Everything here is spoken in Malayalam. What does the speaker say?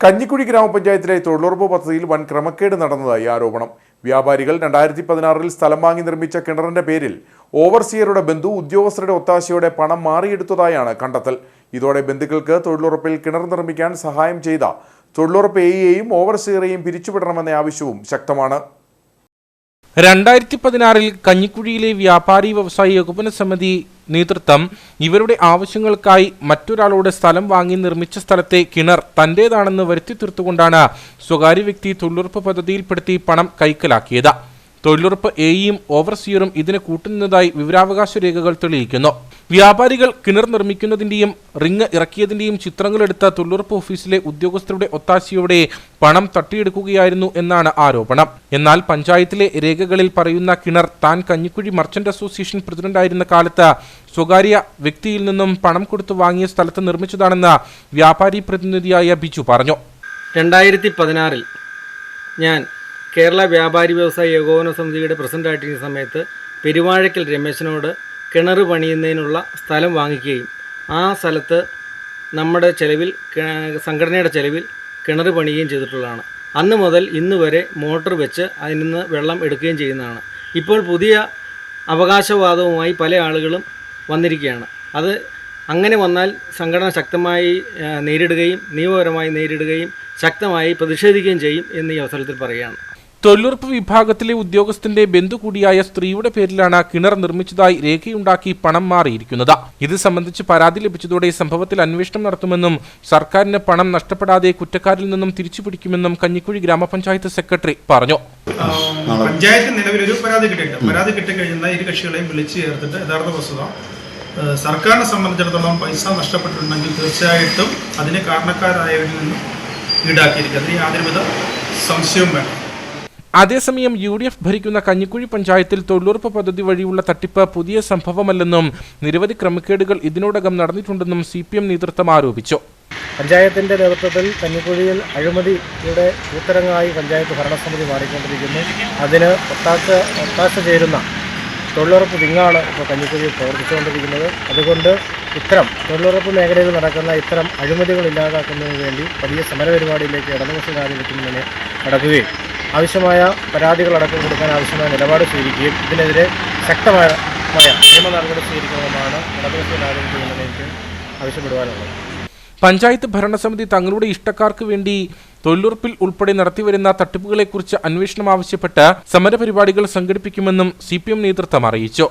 കഞ്ഞിക്കുഴി ഗ്രാമപഞ്ചായത്തിലെ തൊഴിലുറപ്പ് പദ്ധതിയിൽ വൻ ക്രമക്കേട് നടന്നതായി ആരോപണം. വ്യാപാരികൾ രണ്ടായിരത്തി പതിനാറിൽ സ്ഥലം വാങ്ങി നിർമ്മിച്ച കിണറിന്റെ പേരിൽ ഓവർസിയറുടെ ബന്ധു ഉദ്യോഗസ്ഥരുടെ ഒത്താശയോടെ പണം മാറിയെടുത്തതായാണ് കണ്ടെത്തൽ. ഇതോടെ ബന്ധുക്കൾക്ക് തൊഴിലുറപ്പിൽ കിണർ നിർമ്മിക്കാൻ സഹായം ചെയ്ത തൊഴിലുറപ്പ് എയെയും ഓവർസിയറേയും പിരിച്ചുവിടണമെന്ന ആവശ്യവും ശക്തമാണ്. രണ്ടായിരത്തി പതിനാറിൽ കഞ്ഞിക്കുഴിയിലെ വ്യാപാരി വ്യവസായി ഏകോപന സമിതി നേതൃത്വം ഇവരുടെ ആവശ്യങ്ങൾക്കായി മറ്റൊരാളോട് സ്ഥലം വാങ്ങി നിർമ്മിച്ച സ്ഥലത്തെ കിണർ തന്റേതാണെന്ന് വരുത്തി തീർത്തുകൊണ്ടാണ് സ്വകാര്യ വ്യക്തി തൊഴിലുറപ്പ് പദ്ധതിയിൽപ്പെടുത്തി പണം കൈക്കലാക്കിയത്. തൊഴിലുറപ്പ് എയും ഓവർസിയറും ഇതിന് കൂട്ടുന്നതായി വിവരാവകാശ രേഖകൾ തെളിയിക്കുന്നു. വ്യാപാരികൾ കിണർ നിർമ്മിക്കുന്നതിന്റെയും റിങ് ഇറക്കിയതിന്റെയും ചിത്രങ്ങളെടുത്ത തൊഴിലുറപ്പ് ഓഫീസിലെ ഉദ്യോഗസ്ഥരുടെ ഒത്താശയോടെ പണം തട്ടിയെടുക്കുകയായിരുന്നു എന്നാണ് ആരോപണം. എന്നാൽ പഞ്ചായത്തിലെ രേഖകളിൽ പറയുന്ന കിണർ താൻ കഞ്ഞിക്കുഴി മർച്ചന്റ് അസോസിയേഷൻ പ്രസിഡന്റായിരുന്ന കാലത്ത് സ്വകാര്യ വ്യക്തിയിൽ നിന്നും പണം കൊടുത്തു വാങ്ങിയ സ്ഥലത്ത് നിർമ്മിച്ചതാണെന്ന് വ്യാപാരി പ്രതിനിധിയായ ബിജു പറഞ്ഞു. രണ്ടായിരത്തി പതിനാറിൽ ഞാൻ കേരള വ്യാപാരി വ്യവസായ ഏകോപന സമിതിയുടെ പ്രസിഡന്റായിട്ടിരുന്ന സമയത്ത് പെരുവാഴക്കൽ രമേശനോട് കിണർ പണിയുന്നതിനുള്ള സ്ഥലം വാങ്ങിക്കുകയും ആ സ്ഥലത്ത് നമ്മുടെ ചെലവിൽ സംഘടനയുടെ ചെലവിൽ കിണർ പണിയുകയും ചെയ്തിട്ടുള്ളതാണ്. അന്ന് മുതൽ ഇന്ന് വരെ മോട്ടർ വെച്ച് അതിൽ നിന്ന് വെള്ളം എടുക്കുകയും ചെയ്യുന്നതാണ്. ഇപ്പോൾ പുതിയ അവകാശവാദവുമായി പല ആളുകളും വന്നിരിക്കുകയാണ്. അത് അങ്ങനെ വന്നാൽ സംഘടന ശക്തമായി നേരിടുകയും നിയമപരമായി നേരിടുകയും ശക്തമായി പ്രതിഷേധിക്കുകയും ചെയ്യും എന്ന് ഈ അവസരത്തിൽ പറയുകയാണ്. തൊഴിലുറപ്പ് വിഭാഗത്തിലെ ഉദ്യോഗസ്ഥന്റെ ബന്ധു കൂടിയായ സ്ത്രീയുടെ പേരിലാണ് കിണർ നിർമ്മിച്ചതായി രേഖയുണ്ടാക്കി പണം മാറിയിരിക്കുന്നത്. ഇത് സംബന്ധിച്ച് പരാതി ലഭിച്ചതോടെ സംഭവത്തിൽ അന്വേഷണം നടത്തുമെന്നും സർക്കാരിന് പണം നഷ്ടപ്പെടാതെ കുറ്റക്കാരിൽ നിന്നും തിരിച്ചുപിടിക്കുമെന്നും കഞ്ഞിക്കുഴി ഗ്രാമപഞ്ചായത്ത് സെക്രട്ടറി പറഞ്ഞു. പഞ്ചായത്ത് പഞ്ചായത്ത് ഒരു പരാതി കിട്ടിയിട്ടുണ്ട് പരാതി കിട്ടിക്കഴിഞ്ഞാൽ ഇരു കക്ഷികളെയും വിളിച്ചു ചേർത്തിട്ട് യഥാർത്ഥ വസ്തുത സർക്കാരിനെ സംബന്ധിച്ചിടത്തോളം പൈസ നഷ്ടപ്പെട്ടിട്ടുണ്ടെങ്കിൽ തീർച്ചയായിട്ടും അതിന് കാരണക്കാരായവരിൽ നിന്നും ഈടാക്കിയിരിക്കും. അതിന് യാതൊരുവിധ സംശയവും വേണം അതേസമയം യു ഡി എഫ് ഭരിക്കുന്ന കഞ്ഞിക്കുഴി പഞ്ചായത്തിൽ തൊഴിലുറപ്പ് പദ്ധതി വഴിയുള്ള തട്ടിപ്പ് പുതിയ സംഭവമല്ലെന്നും നിരവധി ക്രമക്കേടുകൾ ഇതിനോടകം നടന്നിട്ടുണ്ടെന്നും സി പി എം നേതൃത്വം ആരോപിച്ചു. പഞ്ചായത്തിന്റെ നേതൃത്വത്തിൽ കഞ്ഞിക്കുഴിയിൽ അഴിമതിയുടെ ഉത്തരങ്ങളായി പഞ്ചായത്ത് ഭരണസമിതി മാറിക്കൊണ്ടിരിക്കുന്നു. അതിന് ഒത്താശ ഒത്താശ ചേരുന്ന തൊഴിലുറപ്പ് വിങ്ങാണ് ഇപ്പോൾ കഞ്ഞിക്കുഴിയിൽ പ്രവർത്തിച്ചുകൊണ്ടിരിക്കുന്നത്. അതുകൊണ്ട് ഇത്തരം തൊഴിലുറപ്പ് മേഖലയിൽ നടക്കുന്ന ഇത്തരം അഴിമതികൾ ഇല്ലാതാക്കുന്നതിന് വേണ്ടി വലിയ സമരപരിപാടിയിലേക്ക് ഇടതുപക്ഷ ജനാധിപത്യത്തിന് കടക്കുകയും ആവശ്യമായ പരാതികളടക്കം കൊടുക്കാൻ ആവശ്യമായ നിലപാട് സ്വീകരിക്കുകയും ഇതിനെതിരെ ശക്തമായ നിയമ നടപടി സ്വീകരിക്കണമെന്നാണ് ആവശ്യപ്പെടുവാനുള്ളത്. പഞ്ചായത്ത് ഭരണസമിതി തങ്ങളുടെ ഇഷ്ടക്കാർക്ക് വേണ്ടി തൊഴിലുറപ്പിൽ ഉൾപ്പെടെ നടത്തിവരുന്ന തട്ടിപ്പുകളെക്കുറിച്ച് അന്വേഷണം ആവശ്യപ്പെട്ട് സമരപരിപാടികൾ സംഘടിപ്പിക്കുമെന്നും സി പി എം നേതൃത്വം അറിയിച്ചു.